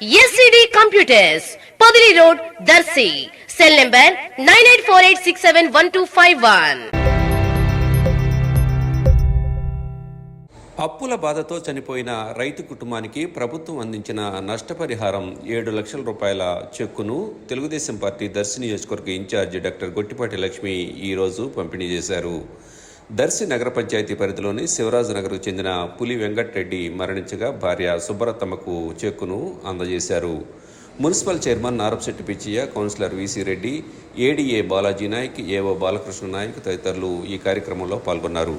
SCD computers Padili road Darsi cell number nine eight four eight six seven one two five one అప్పుల బాధతో చనిపోయిన రైతు కుటుంబానికి ప్రభుత్వం అందించిన నష్టపరిహారం ఏడు లక్షల రూపాయల చెక్కును తెలుగుదేశం పార్టీ దర్శి నియోజకవర్గ ఇన్ఛార్జి డాక్టర్ గొట్టిపాటి లక్ష్మి ఈరోజు పంపిణీ చేశారు. దర్శి నగర పంచాయతీ పరిధిలోని శివరాజనగర్కు చెందిన పులి వెంకట్రెడ్డి మరణించగా భార్య సుబ్బరత్తమ్మకు చెక్కును అందజేశారు. Municipal chairman Narapasetti Pichaiah councillor VC Reddy ADA Balaji Naik AO Balakrishna Naik తదితరులు ఈ కార్యక్రమంలో పాల్గొన్నారు.